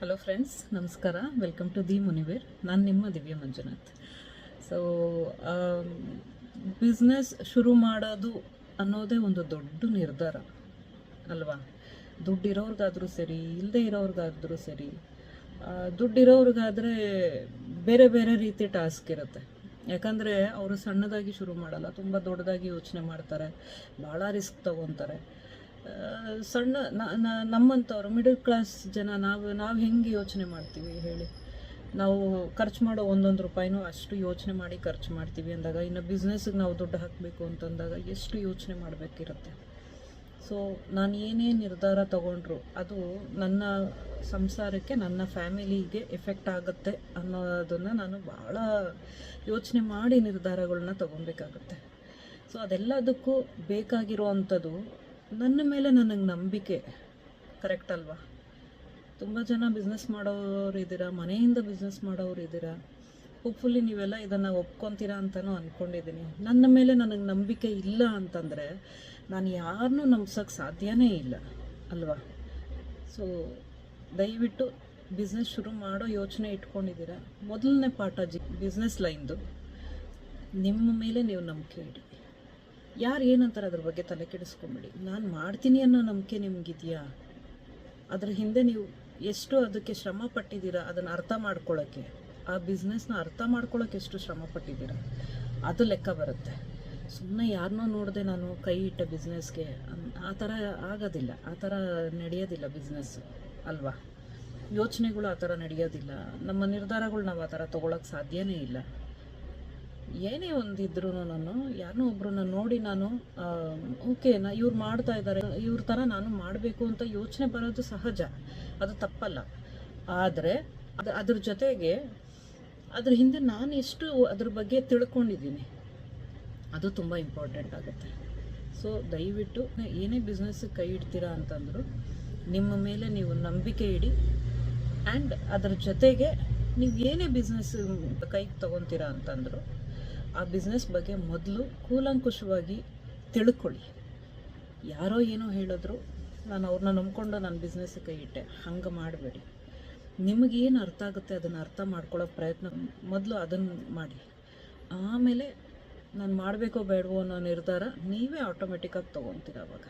Hello friends ನಮಸ್ಕಾರ welcome to the ಮುನಿವೀರ್ ನಾನು ನಿಮ್ಮ ದಿವ್ಯ ಮಂಜುನಾಥ್ ಸೊ ಬಿಸ್ನೆಸ್ ಶುರು ಮಾಡೋದು ಅನ್ನೋದೇ ಒಂದು ದೊಡ್ಡ ನಿರ್ಧಾರ ಅಲ್ವಾ ದುಡ್ಡಿರೋರ್ಗಾದರೂ ಸರಿ ಇಲ್ಲದೆ ಇರೋರ್ಗಾದ್ರೂ ಸರಿ ದುಡ್ಡಿರೋರ್ಗಾದರೆ ಬೇರೆ ಬೇರೆ ರೀತಿ ಟಾಸ್ಕ್ ಇರುತ್ತೆ ಯಾಕಂದರೆ ಅವರು ಸಣ್ಣದಾಗಿ ಶುರು ಮಾಡಲ್ಲ ತುಂಬ ದೊಡ್ಡದಾಗಿ ಯೋಚನೆ ಮಾಡ್ತಾರೆ ಭಾಳ ರಿಸ್ಕ್ ತಗೊತಾರೆ ಸಣ್ಣ ನಮ್ಮಂಥವ್ರು ಮಿಡಲ್ ಕ್ಲಾಸ್ ಜನ ನಾವು ನಾವು ಹೆಂಗೆ ಯೋಚನೆ ಮಾಡ್ತೀವಿ ಹೇಳಿ? ನಾವು ಖರ್ಚು ಮಾಡೋ ಒಂದೊಂದು ರೂಪಾಯಿನೂ ಅಷ್ಟು ಯೋಚನೆ ಮಾಡಿ ಖರ್ಚು ಮಾಡ್ತೀವಿ ಅಂದಾಗ, ಇನ್ನು ಬಿಸ್ನೆಸ್ಗೆ ನಾವು ದುಡ್ಡು ಹಾಕಬೇಕು ಅಂತಂದಾಗ ಎಷ್ಟು ಯೋಚನೆ ಮಾಡಬೇಕಿರುತ್ತೆ? ಸೊ ನಾನು ಏನೇ ನಿರ್ಧಾರ ತಗೊಂಡ್ರು ಅದು ನನ್ನ ಸಂಸಾರಕ್ಕೆ, ನನ್ನ ಫ್ಯಾಮಿಲಿಗೆ ಎಫೆಕ್ಟ್ ಆಗುತ್ತೆ ಅನ್ನೋದನ್ನು ನಾನು ಭಾಳ ಯೋಚನೆ ಮಾಡಿ ನಿರ್ಧಾರಗಳನ್ನ ತಗೊಬೇಕಾಗುತ್ತೆ. ಸೊ ಅದೆಲ್ಲದಕ್ಕೂ ಬೇಕಾಗಿರುವಂಥದ್ದು ನನ್ನ ಮೇಲೆ ನನಗೆ ನಂಬಿಕೆ. ಕರೆಕ್ಟ್ ಅಲ್ವಾ? ತುಂಬ ಜನ ಬಿಸ್ನೆಸ್ ಮಾಡೋರು ಇದ್ದೀರಾ, ಮನೆಯಿಂದ ಬಿಸ್ನೆಸ್ ಮಾಡೋರು ಇದ್ದೀರಾ? ಹೋಪ್ಫುಲಿ ನೀವೆಲ್ಲ ಇದನ್ನು ಒಪ್ಕೊತೀರಾ ಅಂತಲೂ ಅಂದ್ಕೊಂಡಿದ್ದೀನಿ ನನ್ನ ಮೇಲೆ ನನಗೆ ನಂಬಿಕೆ ಇಲ್ಲ ಅಂತಂದರೆ ನಾನು ಯಾರನ್ನೂ ನಂಬ್ಸೋಕ್ಕೆ ಸಾಧ್ಯನೇ ಇಲ್ಲ, ಅಲ್ವಾ? ಸೊ ದಯವಿಟ್ಟು ಬಿಸ್ನೆಸ್ ಶುರು ಮಾಡೋ ಯೋಚನೆ ಇಟ್ಕೊಂಡಿದ್ದೀರಾ ಮೊದಲನೇ ಪಾಠ ಜಿ ಬಿಸ್ನೆಸ್ ಲೈನ್ದು ನಿಮ್ಮ ಮೇಲೆ ನೀವು ನಂಬಿಕೆ ಇಡಿ. ಯಾರು ಏನಂತಾರೆ ಅದ್ರ ಬಗ್ಗೆ ತಲೆ ಕೆಡಿಸ್ಕೊಂಬಿಡಿ. ನಾನು ಮಾಡ್ತೀನಿ ಅನ್ನೋ ನಂಬಿಕೆ ನಿಮಗಿದೆಯಾ? ಅದರ ಹಿಂದೆ ನೀವು ಎಷ್ಟು ಅದಕ್ಕೆ ಶ್ರಮ ಪಟ್ಟಿದ್ದೀರಾ ಅದನ್ನು ಅರ್ಥ ಮಾಡ್ಕೊಳ್ಳೋಕ್ಕೆ ಆ ಬಿಸ್ನೆಸ್ನ ಅರ್ಥ ಮಾಡ್ಕೊಳ್ಳೋಕೆ ಎಷ್ಟು ಶ್ರಮ ಪಟ್ಟಿದ್ದೀರಾ? ಅದು ಲೆಕ್ಕ ಬರುತ್ತೆ. ಸುಮ್ಮನೆ ಯಾರನ್ನೋ ನೋಡಿದೆ ನಾನು ಕೈ ಇಟ್ಟ ಬಿಸ್ನೆಸ್ಗೆ ಆ ಥರ ಆಗೋದಿಲ್ಲ. ಆ ಥರ ನಡೆಯೋದಿಲ್ಲ ಬಿಸ್ನೆಸ್ ಅಲ್ವಾ? ಯೋಚನೆಗಳು ಆ ಥರ ನಡೆಯೋದಿಲ್ಲ. ನಮ್ಮ ನಿರ್ಧಾರಗಳು ನಾವು ಆ ಥರ ತೊಗೊಳಕ್ಕೆ ಸಾಧ್ಯವೇ ಇಲ್ಲ. ಏನೇ ಒಂದಿದ್ರು ನಾನು ಯಾರನ್ನೋ ಒಬ್ರನ್ನ ನೋಡಿ ನಾನು ಓಕೆ, ನಾ ಇವ್ರು ಮಾಡ್ತಾ ಇದ್ದಾರೆ ಇವ್ರ ಥರ ನಾನು ಮಾಡಬೇಕು ಅಂತ ಯೋಚನೆ ಬರೋದು ಸಹಜ, ಅದು ತಪ್ಪಲ್ಲ. ಆದರೆ, ಅದು, ಅದ್ರ ಜೊತೆಗೆ, ಅದ್ರ ಹಿಂದೆ ನಾನು ಎಷ್ಟು ಅದ್ರ ಬಗ್ಗೆ ತಿಳ್ಕೊಂಡಿದ್ದೀನಿ, ಅದು ತುಂಬ ಇಂಪಾರ್ಟೆಂಟ್ ಆಗುತ್ತೆ. ಸೊ, ದಯವಿಟ್ಟು ಏನೇ ಬಿಸ್ನೆಸ್ಸಿಗೆ ಕೈ ಇಡ್ತೀರಾ ಅಂತಂದ್ರು, ನಿಮ್ಮ ಮೇಲೆ ನೀವು ನಂಬಿಕೆ ಇಡಿ ಆ್ಯಂಡ್ ಅದರ ಜೊತೆಗೆ, ನೀವು ಏನೇ ಬಿಸ್ನೆಸ್ ಕೈಗೆ ತೊಗೊತೀರಾ ಅಂತಂದ್ರು ಆ ಬಿಸ್ನೆಸ್ ಬಗ್ಗೆ ಮೊದಲು ಕೂಲಂಕುಷವಾಗಿ ತಿಳ್ಕೊಳ್ಳಿ. ಯಾರೋ ಏನೋ ಹೇಳಿದ್ರು, ನಾನು ಅವ್ರನ್ನ ನಂಬ್ಕೊಂಡು ನಾನು ಬಿಸ್ನೆಸ್ ಕೈ ಇಟ್ಟೆ. ಹಂಗೆ ಮಾಡಬೇಡಿ. ನಿಮಗೇನು ಅರ್ಥ ಆಗುತ್ತೆ ಅದನ್ನು ಅರ್ಥ ಮಾಡ್ಕೊಳ್ಳೋ ಪ್ರಯತ್ನ ಮೊದಲು ಅದನ್ನು ಮಾಡಿ. ಆಮೇಲೆ ನಾನು ಮಾಡಬೇಕೋ ಬೇಡವೋ ಅನ್ನೋ ನಿರ್ಧಾರ ನೀವೇ ಆಟೋಮೆಟಿಕ್ಕಾಗಿ ತೊಗೊತೀರ ಅವಾಗ.